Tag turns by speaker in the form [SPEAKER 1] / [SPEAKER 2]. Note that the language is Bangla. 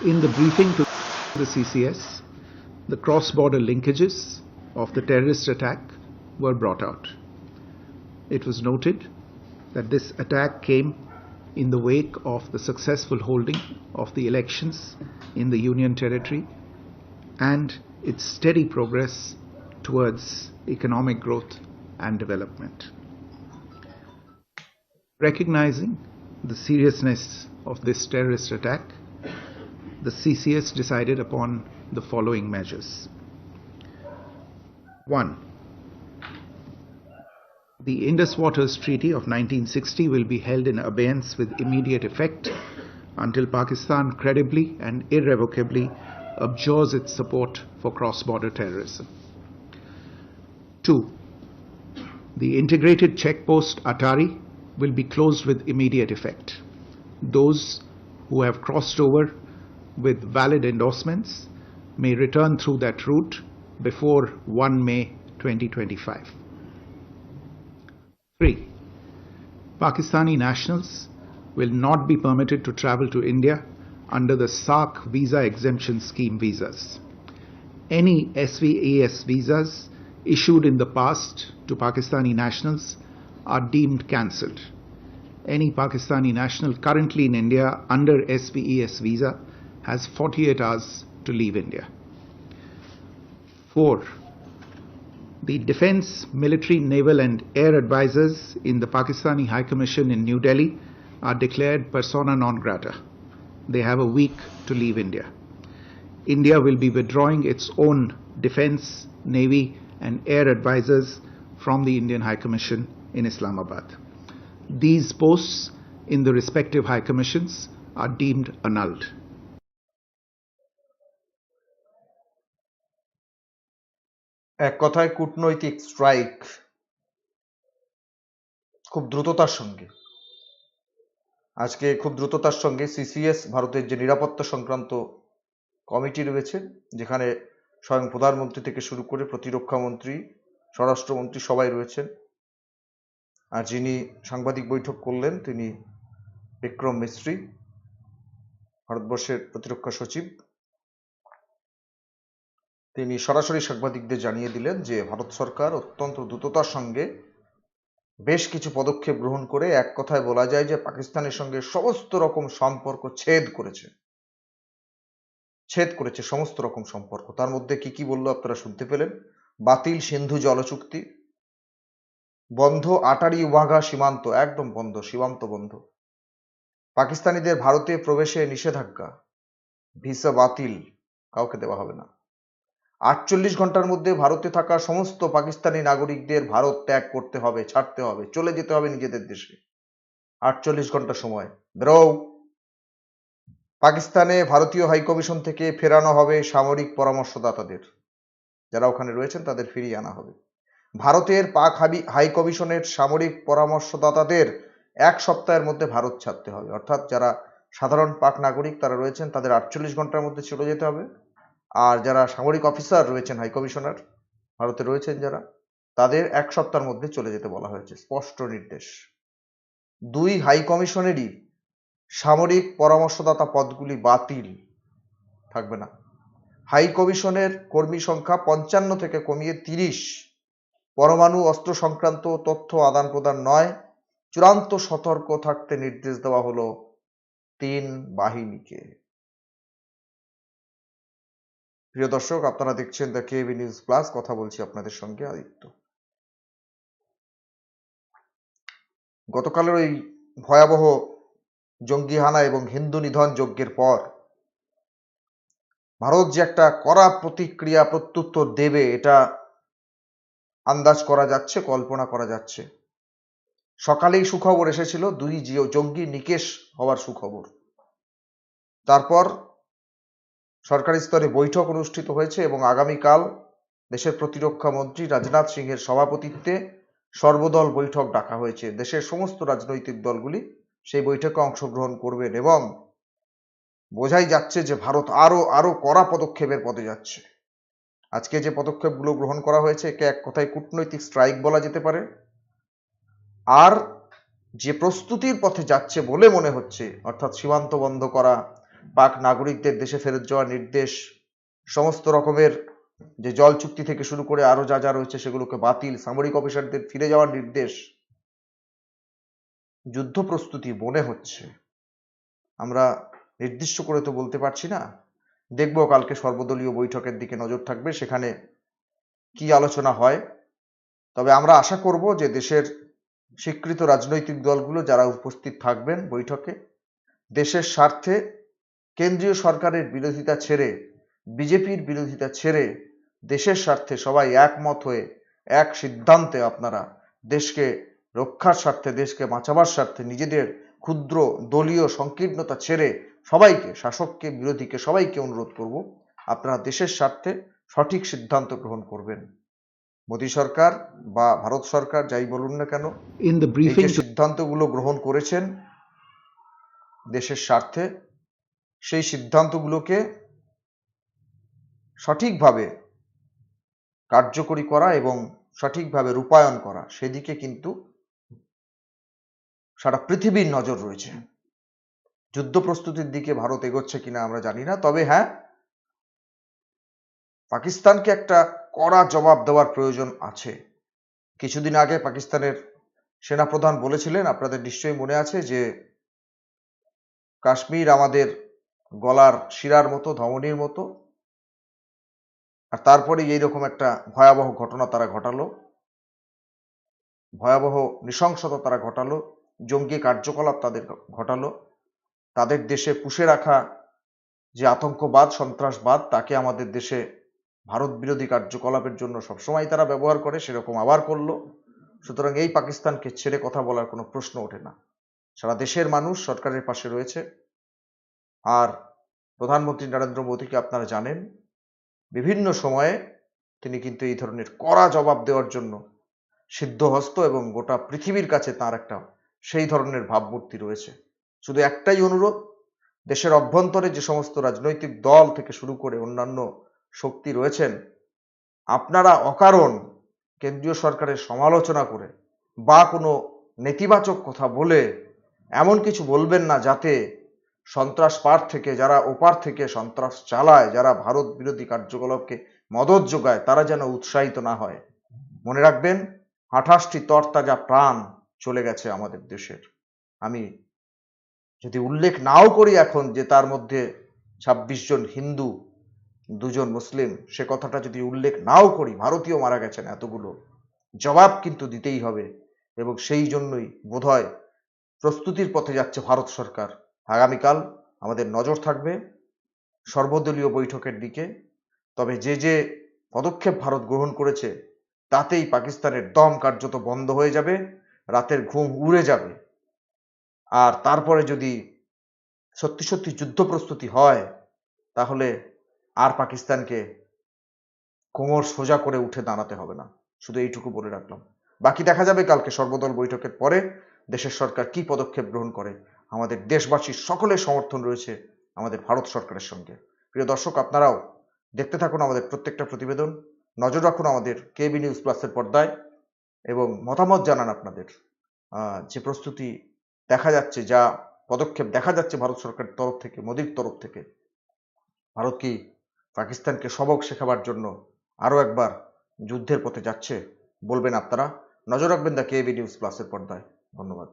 [SPEAKER 1] In the briefing to the CCS, the cross border linkages of the terrorist attack were brought out. It was noted that this attack came in the wake of the successful holding of the elections in the Union Territory and its steady progress towards economic growth and development. Recognizing the seriousness of this terrorist attack, the CCS decided upon the following measures. 1. The Indus Waters Treaty of 1960 will be held in abeyance with immediate effect until Pakistan credibly and irrevocably abjures its support for cross border terrorism. 2. The integrated checkpost Atari will be closed with immediate effect. Those who have crossed over with valid endorsements may return through that route before 1 May 2025. 3. Pakistani nationals will not be permitted to travel to India under the SARC visa exemption scheme visas. Any SVES visas issued in the past to Pakistani nationals are deemed cancelled. Any Pakistani national currently in India under SVES visa has 48 hours to leave India. 4. The defense, military, naval, and air advisors in the Pakistani High Commission in New Delhi are declared persona non grata. They have a week to leave India. India will be withdrawing its own defense, navy, and air advisors from the Indian High Commission in Islamabad. These posts in the respective high commissions are deemed annulled.
[SPEAKER 2] এক কথায় কূটনৈতিক স্ট্রাইক খুব দ্রুততার সঙ্গে। আজকে খুব দ্রুততার সঙ্গে সিসিএস ভারতের যে নিরাপত্তা সংক্রান্ত কমিটি রয়েছে, যেখানে স্বয়ং প্রধানমন্ত্রী থেকে শুরু করে প্রতিরক্ষা মন্ত্রী, স্বরাষ্ট্রমন্ত্রী সবাই রয়েছেন। আর যিনি সাংবাদিক বৈঠক করলেন, তিনি বিক্রম মিস্ত্রি, ভারতবর্ষের প্রতিরক্ষা সচিব। তিনি সরাসরি সাংবাদিকদের জানিয়ে দিলেন যে ভারত সরকার অত্যন্ত দ্রুততার সঙ্গে বেশ কিছু পদক্ষেপ গ্রহণ করে এক কথায় বলা যায় যে পাকিস্তানের সঙ্গে সমস্ত রকম সম্পর্ক ছেদ করেছে। ছেদ করেছে সমস্ত রকম সম্পর্ক। তার মধ্যে কি কি বলল আপনারা শুনতে পেলেন? বাতিল সিন্ধু জল চুক্তি বন্ধ আটারি ওয়াঘা সীমান্ত, একদম বন্ধ, সীমান্ত বন্ধ। পাকিস্তানিদের ভারতে প্রবেশে নিষেধাজ্ঞা, ভিসা বাতিল, কাউকে দেওয়া হবে না। আটচল্লিশ ঘণ্টার মধ্যে ভারতে থাকা সমস্ত পাকিস্তানি নাগরিকদের ভারত ত্যাগ করতে হবে, ছাড়তে হবে, চলে যেতে হবে নিজেদের দেশে। আটচল্লিশ ঘণ্টা সময়। বেরো পাকিস্তানে ভারতীয় হাইকমিশন থেকে ফেরানো হবে সামরিক পরামর্শদাতাদের। যারা ওখানে রয়েছেন তাদের ফিরিয়ে আনা হবে। ভারতের পাক হাবি হাইকমিশনের সামরিক পরামর্শদাতাদের এক সপ্তাহের মধ্যে ভারত ছাড়তে হবে। অর্থাৎ যারা সাধারণ পাক নাগরিক তারা রয়েছেন, তাদের আটচল্লিশ ঘণ্টার মধ্যে চলে যেতে হবে। আর যারা সামরিক অফিসার রয়েছেন, হাই কমিশনার, ভারতে রয়েছেন যারা, তাদের এক সপ্তাহের মধ্যে চলে যেতে বলা হয়েছে। স্পষ্ট নির্দেশ। দুই, হাই কমিশনেরই সামরিক পরামর্শদাতা পদগুলি বাতিল থাকবে না। হাই কমিশনের কর্মী সংখ্যা পঞ্চান্ন থেকে কমিয়ে তিরিশ। পরমাণু অস্ত্র সংক্রান্ত তথ্য আদান প্রদান নয়। চূড়ান্ত সতর্ক থাকতে নির্দেশ দেওয়া হলো তিন বাহিনীকে। প্রিয় দর্শক, আপনারা দেখছেন দ্য কেবি নিউজ প্লাস কথা বলছি আপনাদের সঙ্গে আদিত্য। গতকালের ওই ভয়াবহ জঙ্গি হানা এবং হিন্দু নিধন যজ্ঞের পর ভারত যে একটা কড়া প্রতিক্রিয়া প্রত্যুত্তর দেবে, এটা আন্দাজ করা যাচ্ছে, কল্পনা করা যাচ্ছে। সকালেই সুখবর এসেছিল, দুই জঙ্গি নিকেশ হওয়ার সুখবর। তারপর সরকারি স্তরে বৈঠক অনুষ্ঠিত হয়েছে এবং আগামীকাল দেশের প্রতিরক্ষা মন্ত্রী রাজনাথ সিংহের সভাপতিত্বে সর্বদল বৈঠক ডাকা হয়েছে। দেশের সমস্ত রাজনৈতিক দলগুলি সেই বৈঠকে অংশগ্রহণ করবেন এবং বোঝাই যাচ্ছে যে ভারত আরও আরও কড়া পদক্ষেপের পথে যাচ্ছে। আজকে যে পদক্ষেপগুলো গ্রহণ করা হয়েছে, একে এক কথায় কূটনৈতিক স্ট্রাইক বলা যেতে পারে। আর যে প্রস্তুতির পথে যাচ্ছে বলে মনে হচ্ছে, অর্থাৎ সীমান্ত বন্ধ করা পাক নাগরিকদের দেশে ফেরত যাওয়ার নির্দেশ, সমস্ত রকমের যে জল চুক্তি থেকে শুরু করে আরও যা যা রয়েছে সেগুলোকে বাতিল, সামরিক অফিসারদের ফিরে যাওয়ার নির্দেশ যুদ্ধ প্রস্তুতি মনে হচ্ছে। আমরা নির্দিষ্ট করে তো বলতে পারছি না। দেখব কালকে সর্বদলীয় বৈঠকের দিকে নজর থাকবে, সেখানে কি আলোচনা হয়। তবে আমরা আশা করব যে দেশের স্বীকৃত রাজনৈতিক দলগুলো যারা উপস্থিত থাকবেন বৈঠকে, দেশের স্বার্থে কেন্দ্রীয় সরকারের বিরোধিতা ছেড়ে বিজেপির বিরোধিতা ছেড়ে দেশের স্বার্থে সবাই একমত হয়ে এক সিদ্ধান্তে আপনারা দেশকে রক্ষার স্বার্থে দেশকে বাঁচাবার স্বার্থে নিজেদের ক্ষুদ্র দলীয় সংকীর্ণতা ছেড়ে সবাইকে শাসককে বিরোধীকে সবাইকে অনুরোধ করব আপনারা দেশের স্বার্থে সঠিক সিদ্ধান্ত গ্রহণ করবেন। মোদী সরকার বা ভারত সরকার যাই বলুন না কেন সিদ্ধান্তগুলো গ্রহণ করেছেন দেশের স্বার্থে সেই সিদ্ধান্তগুলোকে সঠিকভাবে কার্যকরী করা এবং সঠিকভাবে রূপায়ণ করা, সেদিকে কিন্তু সারা পৃথিবীর নজর রয়েছে। যুদ্ধ প্রস্তুতির দিকে ভারত এগোচ্ছে কিনা আমরা জানি না, তবে হ্যাঁ পাকিস্তানকে একটা কড়া জবাব দেওয়ার প্রয়োজন আছে। কিছুদিন আগে পাকিস্তানের সেনাপ্রধান বলেছিলেন, আপনাদের নিশ্চয়ই মনে আছে যে কাশ্মীর আমাদের গলার শিরার মতো, ধমনির মতো। আর তারপরে এইরকম একটা ভয়াবহ ঘটনা তারা ঘটালো। ভয়াবহ নৃশংসতা তারা ঘটালো। জঙ্গি কার্যকলাপ তাদের ঘটালো। তাদের দেশে পুষে রাখা যে আতঙ্কবাদ, সন্ত্রাসবাদ, তাকে আমাদের দেশে ভারত বিরোধী কার্যকলাপের জন্য সবসময় তারা ব্যবহার করে, সেরকম আবার করল। সুতরাং এই পাকিস্তানকে ছেড়ে কথা বলার কোনো প্রশ্ন ওঠে না। সারা দেশের মানুষ সরকারের পাশে রয়েছে। আর প্রধানমন্ত্রী নরেন্দ্র মোদীকে আপনারা জানেন, বিভিন্ন সময়ে তিনি কিন্তু এই ধরনের কড়া জবাব দেওয়ার জন্য সিদ্ধহস্ত এবং গোটা পৃথিবীর কাছে তার একটা সেই ধরনের ভাবমূর্তি রয়েছে। শুধু একটাই অনুরোধ, দেশের অভ্যন্তরে যে সমস্ত রাজনৈতিক দল থেকে শুরু করে অন্যান্য শক্তি রয়েছেন, আপনারা অকারণ কেন্দ্রীয় সরকারের সমালোচনা করে বা কোনো নেতিবাচক কথা বলে এমন কিছু বলবেন না যাতে সন্ত্রাস পার থেকে, যারা ওপার থেকে সন্ত্রাস চালায়, যারা ভারত বিরোধী কার্যকলাপকে মদত যোগায়, তারা যেন উৎসাহিত না হয়। মনে রাখবেন, আঠাশটি তরতাজা প্রাণ চলে গেছে আমাদের দেশের। আমি যদি উল্লেখ নাও করি এখন যে তার মধ্যে ছাব্বিশ জন হিন্দু, দুজন মুসলিম, সে কথাটা যদি উল্লেখ নাও করি, ভারতীয় মারা গেছেন এতগুলো, জবাব কিন্তু দিতেই হবে এবং সেই জন্যই বোধহয় প্রস্তুতির পথে যাচ্ছে ভারত সরকার। আগামীকাল আমাদের নজর থাকবে সর্বদলীয় বৈঠকের দিকে। তবে যে যে পদক্ষেপ ভারত গ্রহণ করেছে, তাতেই পাকিস্তানের দম কার্যত বন্ধ হয়ে যাবে, রাতের ঘুম উড়ে যাবে। আর তারপরে যদি সত্যি সত্যি যুদ্ধ প্রস্তুতি হয়, তাহলে আর পাকিস্তানকে কোমর সোজা করে উঠে দাঁড়াতে হবে না। শুধু এইটুকু বলে রাখলাম। বাকি দেখা যাবে কালকে সর্বদল বৈঠকের পরে দেশের সরকার কি পদক্ষেপ গ্রহণ করে আমাদের দেশবাসীর সকলের সমর্থন রয়েছে আমাদের ভারত সরকারের সঙ্গে। প্রিয় দর্শক, আপনারাও দেখতে থাকুন আমাদের প্রত্যেকটা প্রতিবেদন। নজর রাখুন আমাদের কেবি নিউজ প্লাসের পর্দায় এবং মতামত জানান আপনাদের। যে প্রস্তুতি দেখা যাচ্ছে, যা পদক্ষেপ দেখা যাচ্ছে ভারত সরকারের তরফ থেকে, মোদীর তরফ থেকে, ভারত কি পাকিস্তানকে সবক শেখাবার জন্য আরও একবার যুদ্ধের পথে যাচ্ছে বলবেন আপনারা। নজর রাখবেন দ্য কেবি নিউজ প্লাসের পর্দায়। ধন্যবাদ।